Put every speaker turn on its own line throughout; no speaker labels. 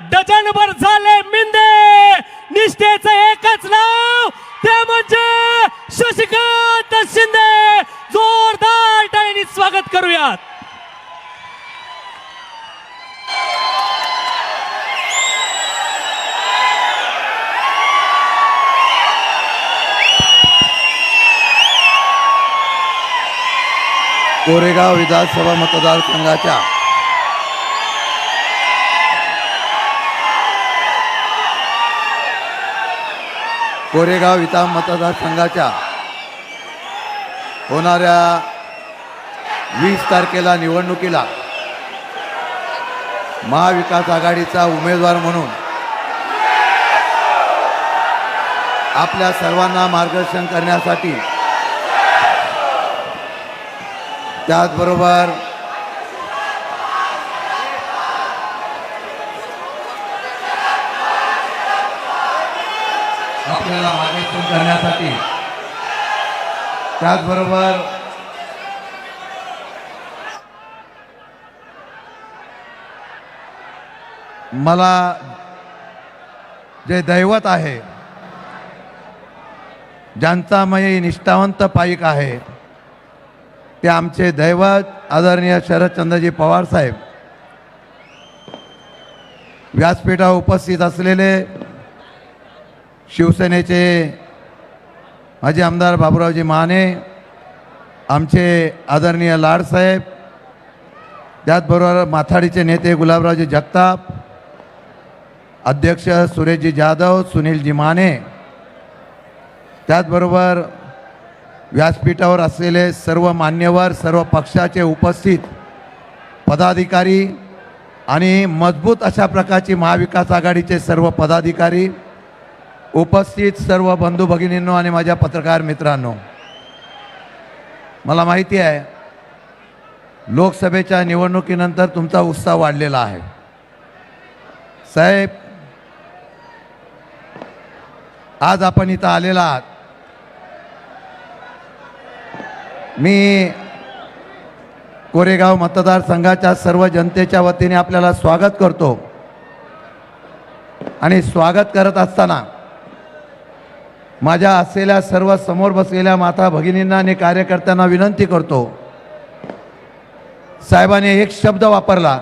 डझनभर झाले मिंदे. निष्ठेचं एकच नाव ते म्हणजे शशिकांत शिंदे. जोरदार टाळ्यांनी स्वागत करूयात.
कोरेगाव विधानसभा मतदारसंघाच्या कोरेगाव विधान मतदारसंघाच्या होणाऱ्या वीस तारखेला निवडणुकीला महाविकास आघाडीचा उमेदवार म्हणून आपल्या सर्वांना मार्गदर्शन करण्यासाठी त्याचबरोबर आपल्याला मार्गदर्शन करण्यासाठी. त्याचबरोबर मला जे दैवत आहे ज्यांचा मयी निष्ठावंत पाईक आहे ते आमचे दैवत आदरणीय शरदचंद्रजी पवार साहेब. व्यासपीठावर उपस्थित असलेले शिवसेनेचे माजी आमदार बाबूरावजी माने आमचे आदरणीय लाडसाहेब त्याचबरोबर माथाडीचे नेते गुलाबरावजी जगताप अध्यक्ष सुरेशजी जाधव सुनीलजी माने त्याचबरोबर व्यासपीठावर असलेले सर्व मान्यवर सर्व पक्षाचे उपस्थित पदाधिकारी आणि मजबूत अशा प्रकारची महाविकास आघाडीचे सर्व पदाधिकारी उपस्थित सर्व बंधू भगिनींनो आणि माझ्या पत्रकार मित्रांनो मला माहिती आहे लोकसभेच्या निवडणुकीनंतर तुमचा उत्साह वाढलेला आहे. साहेब आज आपण इथं आलेला आहात. मी कोरेगाव मतदारसंघाच्या सर्व जनतेच्या वतीने आपल्याला स्वागत करतो. आणि स्वागत करत असताना माझ्या असलेल्या सर्व समोर बसलेल्या माता भगिनींना आणि कार्यकर्त्यांना विनंती करतो. साहेबाने एक शब्द वापरला.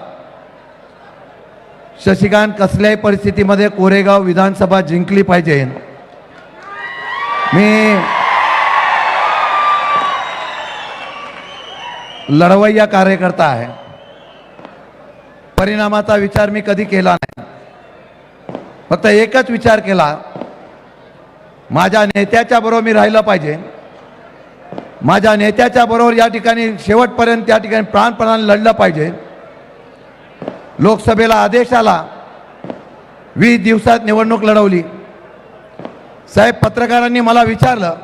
शशिकांत कसल्याही परिस्थितीमध्ये कोरेगाव विधानसभा जिंकली पाहिजे. मी लढवय्या कार्यकर्ता आहे. परिणामाचा विचार मी कधी केला नाही. फक्त एकच विचार केला. माझ्या नेत्याच्या बरोबर मी राहिलं पाहिजे. माझ्या नेत्याच्या बरोबर या ठिकाणी शेवटपर्यंत त्या ठिकाणी प्राणपणाने लढलं पाहिजे. लोकसभेला आदेश आला वीस दिवसात निवडणूक लढवली. साहेब पत्रकारांनी मला विचारलं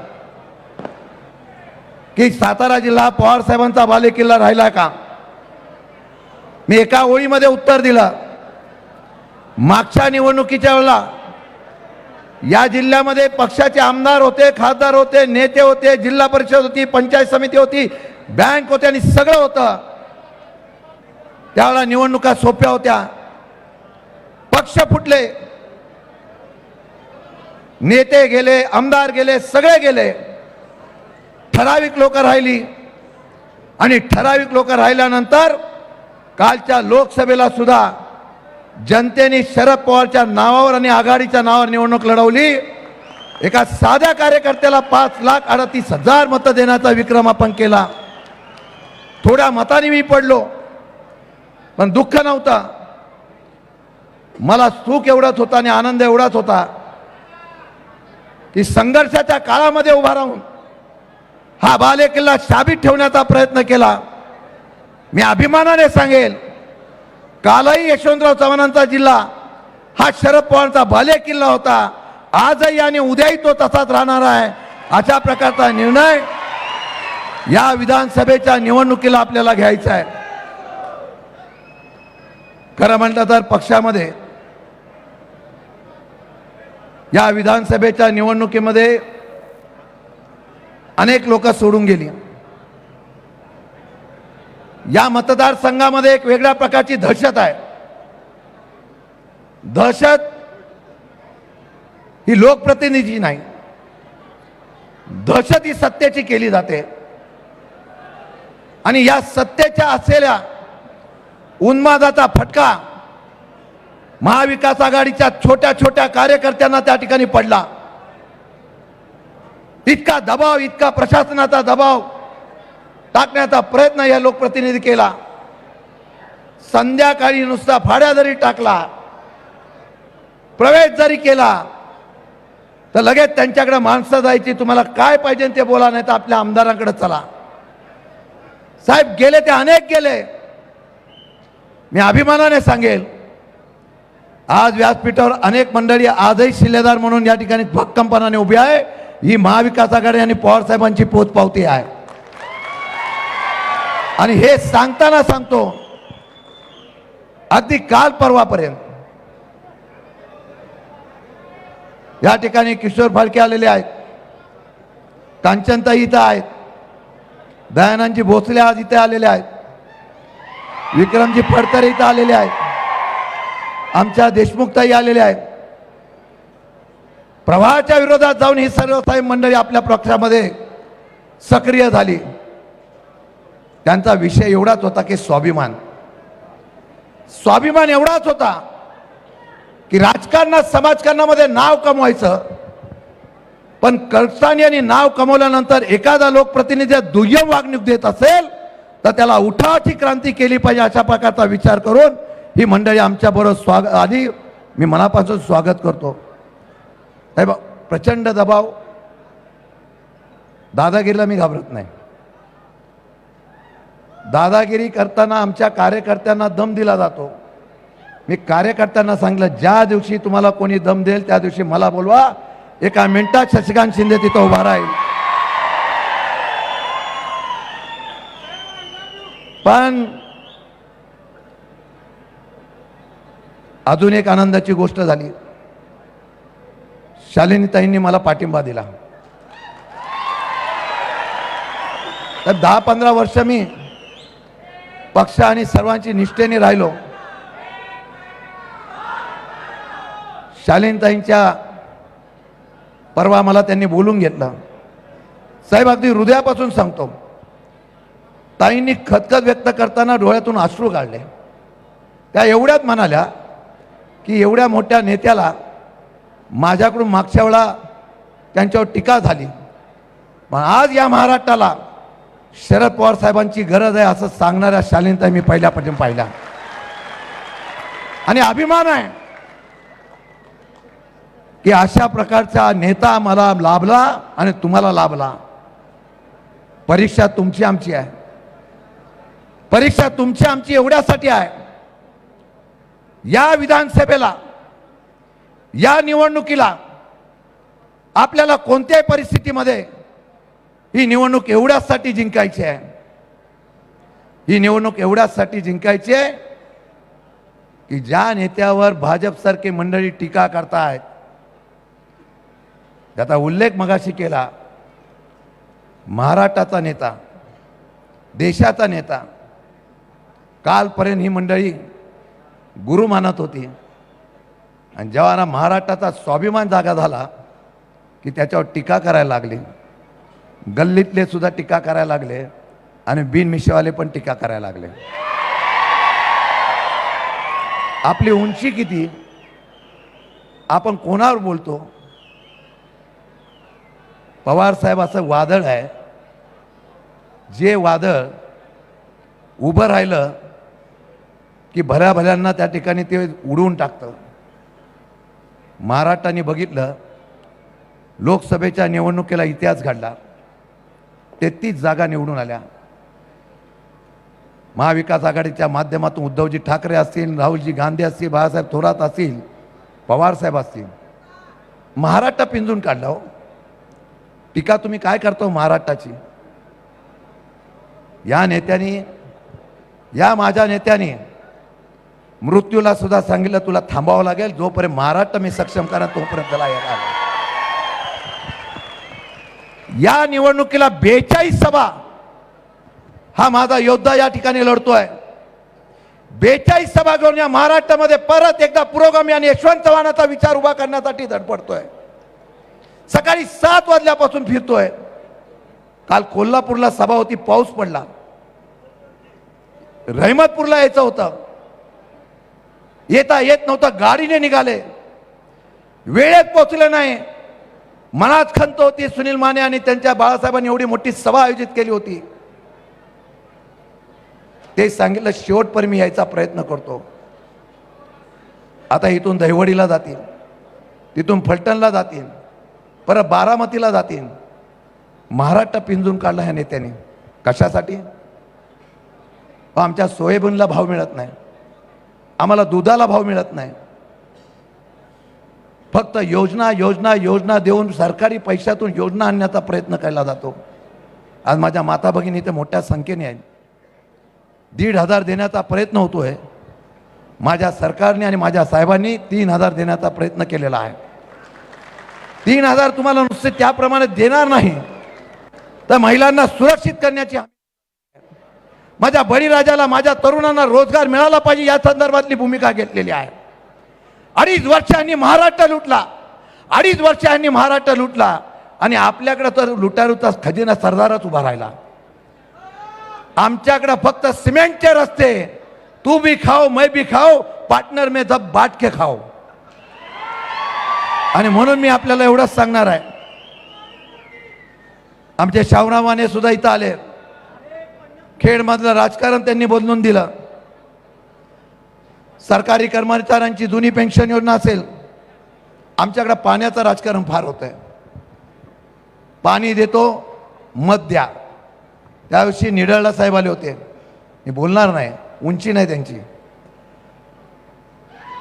की सातारा जिल्हा पवार साहेबांचा बालेकिल्ला राहिला का? मी एका ओळीमध्ये उत्तर दिलं. मागच्या निवडणुकीच्या वेळेला या जिल्ह्यामध्ये पक्षाचे आमदार होते खासदार होते नेते होते जिल्हा परिषद होती पंचायत समिती होती बँक होते आणि सगळं होतं. त्यावेळेला निवडणुका सोप्या होत्या. पक्ष फुटले. नेते गेले आमदार गेले सगळे गेले. ठराविक लोक राहिली. आणि ठराविक लोक राहिल्यानंतर कालच्या लोकसभेला सुद्धा जनतेने शरद पवारच्या नावावर आणि आघाडीच्या नावावर निवडणूक लढवली. एका साध्या कार्यकर्त्याला पाच लाख अडतीस हजार मतं देण्याचा विक्रम आपण केला. थोड्या मताने मी पडलो पण दुःख नव्हतं. मला सुख एवढंच होता आणि आनंद एवढाच होता. की संघर्षाच्या काळामध्ये उभा राहून हा बालेकिल्ला शाबित शाबीत ठेवण्याचा प्रयत्न केला. मी अभिमानाने सांगेल कालही यशवंतराव चव्हाणांचा जिल्हा हा शरद पवारचा भाले किल्ला होता. आजही आणि उद्याही तो तसाच राहणार आहे अशा प्रकारचा निर्णय या विधानसभेच्या निवडणुकीला आपल्याला घ्यायचा आहे. खरं म्हटलं तर पक्षामध्ये या विधानसभेच्या निवडणुकीमध्ये अनेक लोक सोडून गेली. या मतदारसंघामध्ये एक वेगळ्या प्रकारची दहशत आहे. दहशत ही लोकप्रतिनिधी नाही. दहशत ही सत्तेची केली जाते. आणि या सत्तेच्या असलेल्या उन्मादाचा फटका महाविकास आघाडीच्या छोट्या छोट्या कार्यकर्त्यांना त्या ठिकाणी पडला. इतका दबाव इतका प्रशासनाचा दबाव टाकण्याचा प्रयत्न या लोकप्रतिनिधी केला. संध्याकाळी नुसता फाड्या जरी टाकला प्रवेश जरी केला तर लगेच त्यांच्याकडे माणसं जायची तुम्हाला काय पाहिजे ते बोला नाही तर आपल्या आमदारांकडे चला. साहेब गेले ते अनेक गेले. मी अभिमानाने सांगेल आज व्यासपीठावर अनेक मंडळी आजही शिल्लेदार म्हणून या ठिकाणी भक्कमपणाने उभी आहे. ही महाविकास आघाडी आणि पवार साहेबांची पोचपावती आहे. आणि हे सांगताना सांगतो अगदी काल परवापर्यंत या ठिकाणी किशोर फाळके आलेले आहेत कांचनताई इथं आहेत दयानंदजी भोसले आज इथे आलेले आहेत विक्रमजी फडतरे इथं आलेले आहेत आमच्या देशमुखताई आलेल्या आहेत. प्रवाहाच्या विरोधात जाऊन ही सर्व साहेब मंडळी आपल्या पक्षामध्ये सक्रिय झाली. त्यांचा विषय एवढाच होता की स्वाभिमान. स्वाभिमान एवढाच होता की राजकारणात समाजकारणामध्ये नाव कमवायचं. पण कळसाणी यांनी नाव कमवल्यानंतर एखादा लोकप्रतिनिधी दुय्यम वागणूक देत असेल तर त्याला उठावाची क्रांती केली पाहिजे अशा प्रकारचा विचार करून ही मंडळी आमच्या बरोबर स्वागत आधी मी मनापासून स्वागत करतो. साहेब प्रचंड दबाव. दादागिरीला मी घाबरत नाही. दादागिरी करताना आमच्या कार्यकर्त्यांना दम दिला जातो. मी कार्यकर्त्यांना सांगितलं ज्या दिवशी तुम्हाला कोणी दम देईल त्या दिवशी मला बोलवा. एका मिनिटात शशिकांत शिंदे तिथं उभा राहील. पण अजून एक आनंदाची गोष्ट झाली. शालिनीताईंनी मला पाठिंबा दिला. तर दहा पंधरा वर्ष मी पक्ष आणि सर्वांची निष्ठेने राहिलो. शालीनताईंच्या परवा मला त्यांनी बोलून घेतलं. साहेब अगदी हृदयापासून सांगतो. ताईंनी खतखत व्यक्त करताना डोळ्यातून अश्रू काढले. त्या एवढ्यात म्हणाल्या की एवढ्या मोठ्या नेत्याला माझ्याकडून मागच्या वेळा त्यांच्यावर टीका झाली. पण आज या महाराष्ट्राला शरद पवार साहेबांची गरज आहे असं सांगणाऱ्या शालीनताई मी पहिल्यापासून पाहिला. आणि अभिमान आहे की अशा प्रकारचा नेता मला लाभला आणि तुम्हाला लाभला. परीक्षा तुमची आमची आहे. परीक्षा तुमची आमची एवढ्यासाठी आहे. या विधानसभेला या निवडणुकीला आपल्याला कोणत्याही परिस्थितीमध्ये ही निवडणूक एवढ्यासाठी जिंकायची आहे. ही निवडणूक एवढ्यासाठी जिंकायची आहे की ज्या नेत्यावर भाजपसारखी मंडळी टीका करतायत त्याचा उल्लेख मगाशी केला. महाराष्ट्राचा नेता देशाचा नेता कालपर्यंत ही मंडळी गुरु मानत होती. आणि जेव्हा महाराष्ट्राचा स्वाभिमान जागा झाला की त्याच्यावर टीका करायला लागली. गल्लीतले सुद्धा टीका करायला लागले आणि बिनमिशेवाले पण टीका करायला लागले. आपली उंची किती? आपण कोणावर बोलतो? पवार साहेब असं वादळ आहे. जे वादळ उभं राहिलं की भल्या भल्यांना त्या ठिकाणी ते उडवून टाकतं. महाराष्ट्राने बघितलं लोकसभेच्या निवडणुकीला इतिहास घडला. तेहतीस जागा निवडून आल्या. महाविकास आघाडीच्या माध्यमातून उद्धवजी ठाकरे असतील राहुलजी गांधी असतील बाळासाहेब थोरात असतील पवारसाहेब असतील. महाराष्ट्र पिंजून काढला हो. टीका तुम्ही काय करतो हो महाराष्ट्राची? या नेत्यानी या माझ्या नेत्याने मृत्यूला सुद्धा सांगितलं तुला थांबावं लागेल जोपर्यंत महाराष्ट्र मी सक्षम करा तोपर्यंत त्याला यायला या निवडणुकीला बेचाळीस सभा हा माझा योद्धा या ठिकाणी लढतोय. बेचाळीस सभा घेऊन या महाराष्ट्रामध्ये परत एकदा पुरोगामी आणि यशवंत चव्हाणाचा विचार उभा करण्यासाठी धडपडतोय. सकाळी सात वाजल्यापासून फिरतोय. काल कोल्हापूरला सभा होती पाऊस पडला. रहमतपूरला यायचं होतं. येता येत नव्हतं गाडीने निघाले. वेळेत पोहोचले नाही. मनात खंत होती सुनील माने आणि त्यांच्या बाळासाहेबांनी एवढी मोठी सभा आयोजित केली होती. ते सांगितलं शेवटपर्यंत मी यायचा प्रयत्न करतो. आता इथून दहिवडीला जातील तिथून फलटणला जातील परत बारामतीला जातील. महाराष्ट्र पिंजून काढला ह्या नेत्याने. कशासाठी? आमच्या सोयाबीनला भाव मिळत नाही. आम्हाला दुधाला भाव मिळत नाही. फक्त योजना योजना योजना देऊन सरकारी पैशातून योजना आणण्याचा प्रयत्न केला जातो. आज माझ्या माता भगिनी इथे मोठ्या संख्येने आहेत. दीड हजार देण्याचा प्रयत्न होतो आहे माझ्या सरकारने आणि माझ्या साहेबांनी तीन हजार देण्याचा प्रयत्न केलेला आहे. तीन हजार तुम्हाला नुसते त्याप्रमाणे देणार नाही. तर महिलांना सुरक्षित करण्याची माझ्या बळीराजाला माझ्या तरुणांना रोजगार मिळाला पाहिजे या संदर्भातली भूमिका घेतलेली आहे. अडीच वर्षांनी महाराष्ट्र लुटला. अडीच वर्षांनी महाराष्ट्र लुटला. आणि आपल्याकडं तर लुटारूचा खजिना सरदारच उभा राहिला. आमच्याकडं फक्त सिमेंटचे रस्ते. तू बी खाओ मै बी खाओ पार्टनर मे जब बाटके खाओ. आणि म्हणून मी आपल्याला एवढंच सांगणार आहे. आमचे शावरामाने सुद्धा इथं आले. खेडमधलं राजकारण त्यांनी बदलून दिलं. सरकारी कर्मचाऱ्यांची जुनी पेन्शन योजना असेल आमच्याकडे पाण्याचं राजकारण फार होत आहे पाणी देतो मत द्या. त्याविषयी निडळला साहेब आले होते. मी बोलणार नाही उंची नाही त्यांची.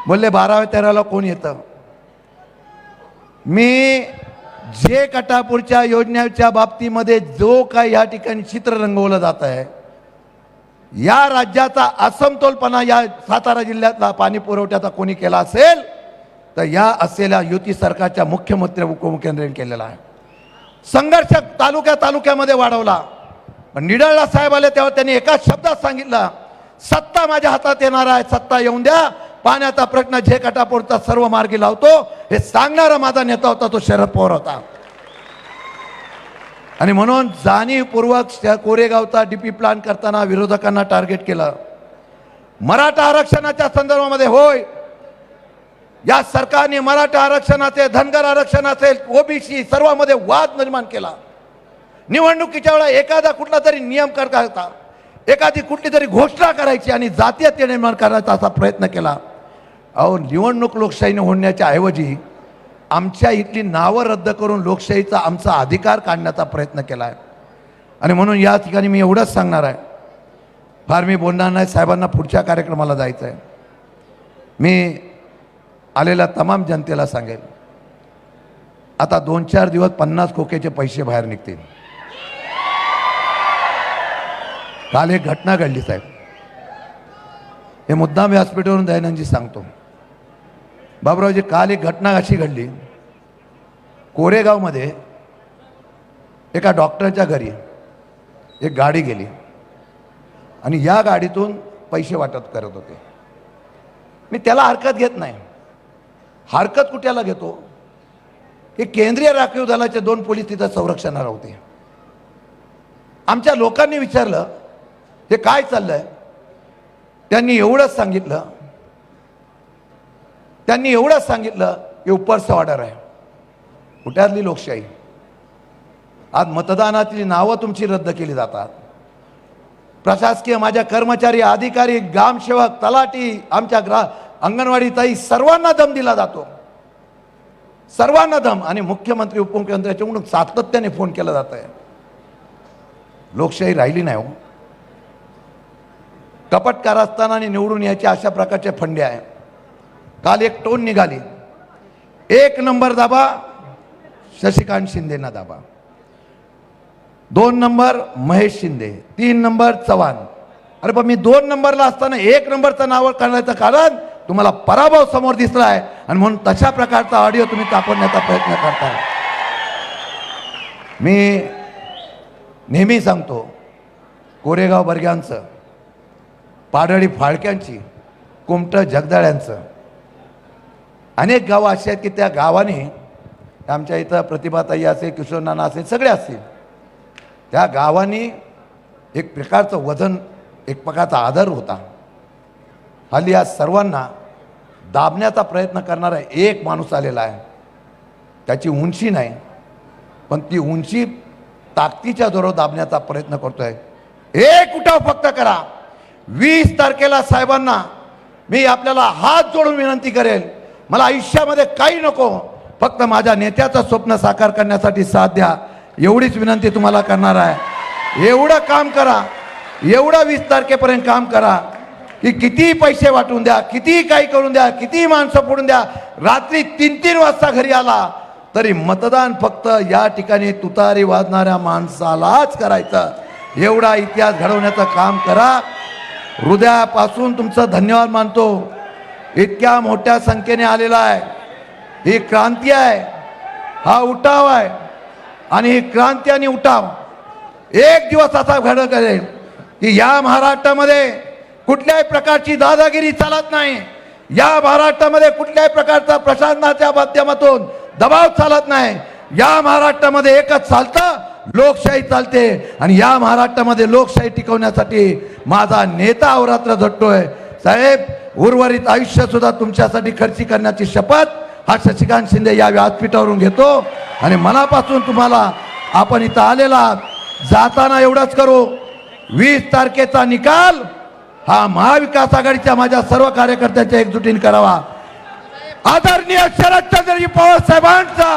बोलले बाराव्या तेराला कोण येतं? मी जे कटापूरच्या योजनेच्या बाबतीमध्ये जो काय या ठिकाणी चित्र रंगवलं जात आहे या राज्याचा असमतोलपणा या सातारा जिल्ह्यातला पाणी पुरवठ्याचा कोणी केला असेल तर या असलेल्या युती सरकारच्या मुख्यमंत्री उपमुख्यमंत्र्यांनी केलेला आहे. संघर्ष तालुक्या तालुक्यामध्ये वाढवला. पण निडळला साहेब आले तेव्हा त्यांनी एकाच शब्दात सांगितलं सत्ता माझ्या हातात येणार आहे सत्ता येऊन द्या. पाण्याचा प्रश्न जे सर्व मार्गी लावतो हे सांगणारा माझा नेता होता तो शरद पवार होता. आणि म्हणून जाणीवपूर्वक त्या कोरेगावचा डी पी प्लान करताना विरोधकांना टार्गेट केलं. मराठा आरक्षणाच्या संदर्भामध्ये होय. या सरकारने मराठा आरक्षणाचे धनगर आरक्षण असेल ओबीसी सर्वांमध्ये वाद निर्माण केला. निवडणुकीच्या वेळा एखादा कुठला तरी नियम करता एखादी कुठली तरी घोषणा करायची आणि जातीयते निर्माण करायचा असा प्रयत्न केला. अहो निवडणूक लोकशाहीने होण्याच्या ऐवजी आमच्या इथली नावं रद्द करून लोकशाहीचा आमचा अधिकार काढण्याचा प्रयत्न केला आहे आणि म्हणून या ठिकाणी मी एवढंच सांगणार आहे. फार मी बोलणार नाही साहेबांना पुढच्या कार्यक्रमाला जायचं आहे मी आलेल्या तमाम जनतेला सांगेल आता दोन चार दिवस पन्नास खोक्याचे पैसे बाहेर निघतील. काल एक घटना घडली साहेब. हे मुद्दाम व्यासपीठावरून दयानंदजी सांगतो. बाबरावजी काल एक घटना अशी घडली. कोरेगावमध्ये एका डॉक्टरच्या घरी एक गाडी गेली. आणि या गाडीतून पैसे वाटप करत होते. मी त्याला हरकत घेत नाही. हरकत कुठ्याला घेतो? की केंद्रीय राखीव दलाचे दोन पोलीस तिथं संरक्षणाला होते. आमच्या लोकांनी विचारलं हे काय चाललंय? त्यांनी एवढंच सांगितलं त्यांनी एवढंच सांगितलं की उपरचं ऑर्डर आहे. कुठ्यातली लोकशाही? आज मतदानातली नावं तुमची रद्द केली जातात. प्रशासकीय माझ्या कर्मचारी अधिकारी ग्रामसेवक तलाठी आमच्या ग्रा अंगणवाडी ताई सर्वांना दम दिला जातो. सर्वांना दम. आणि मुख्यमंत्री उपमुख्यमंत्र्याच्याकडून सातत्याने फोन केला जात आहे. लोकशाही राहिली नाही हो. कपट कारस्थानाने निवडून यायचे अशा प्रकारचे फंडे आहे. काल एक टोन निघाली. एक नंबर दाबा शशिकांत शिंदेना दाबा. दोन नंबर महेश शिंदे तीन नंबर चव्हाण. अरे पण मी दोन नंबरला असताना एक नंबरचं नाव करण्याचं कारण तुम्हाला पराभव समोर दिसलाय आणि म्हणून तशा प्रकारचा ऑडिओ तुम्ही तापवण्याचा प्रयत्न करताय. मी नेहमी सांगतो कोरेगाव बर्ग्यांचं पाडळी फाळक्यांची कुमटं जगदाळ्यांचं अनेक गावं अशी आहेत की त्या गावाने आमच्या इथं प्रतिभाताई असेल किशोर नाना असेल सगळे असतील त्या गावांनी एक प्रकारचं वजन एक प्रकारचा आदर होता. हल्ली आज सर्वांना दाबण्याचा प्रयत्न करणारा एक माणूस आलेला आहे. त्याची उंची नाही पण ती उंची ताकदीच्या जोरावर दाबण्याचा प्रयत्न करतोय. एक उठाव फक्त करा. वीस तारखेला साहेबांना मी आपल्याला हात जोडून विनंती करेल. मला आयुष्यामध्ये काही नको. फक्त माझ्या नेत्याचं स्वप्न साकार करण्यासाठी साथ द्या. एवढीच विनंती तुम्हाला करणार आहे. एवढं काम करा. एवढं वीस तारखेपर्यंत काम करा. की किती पैसे वाटून द्या किती काही करून द्या किती माणसं फोडून द्या. रात्री तीन तीन वाजता घरी आला तरी मतदान फक्त या ठिकाणी तुतारी वाजणाऱ्या माणसालाच करायचं. एवढा इतिहास घडवण्याचं काम करा. हृदयापासून तुमचं धन्यवाद मानतो. इतक्या मोठ्या संख्येने आलेला आहे. ही क्रांती आहे. हा उठाव आहे. आणि ही क्रांती आणि उठाव एक दिवस असा घड करेल की या महाराष्ट्रामध्ये कुठल्याही प्रकारची दादागिरी चालत नाही. या महाराष्ट्रामध्ये कुठल्याही प्रकारचा प्रशासनाच्या माध्यमातून दबाव चालत नाही. या महाराष्ट्रामध्ये एकच चालतं लोकशाही चालते. आणि या महाराष्ट्रामध्ये लोकशाही टिकवण्यासाठी माझा नेता अवरात्र झटतोय. साहेब उर्वरित आयुष्य सुद्धा तुमच्यासाठी खर्ची करण्याची शपथ हा शशिकांत शिंदे या व्यासपीठावरून घेतो. आणि मनापासून तुम्हाला आपण इथं आलेला जाताना एवढंच करू. वीस तारखेचा निकाल हा महाविकास आघाडीच्या माझ्या सर्व कार्यकर्त्यांच्या एकजुटीने करावा. आदरणीय शरदचंद्रजी पवार साहेबांचा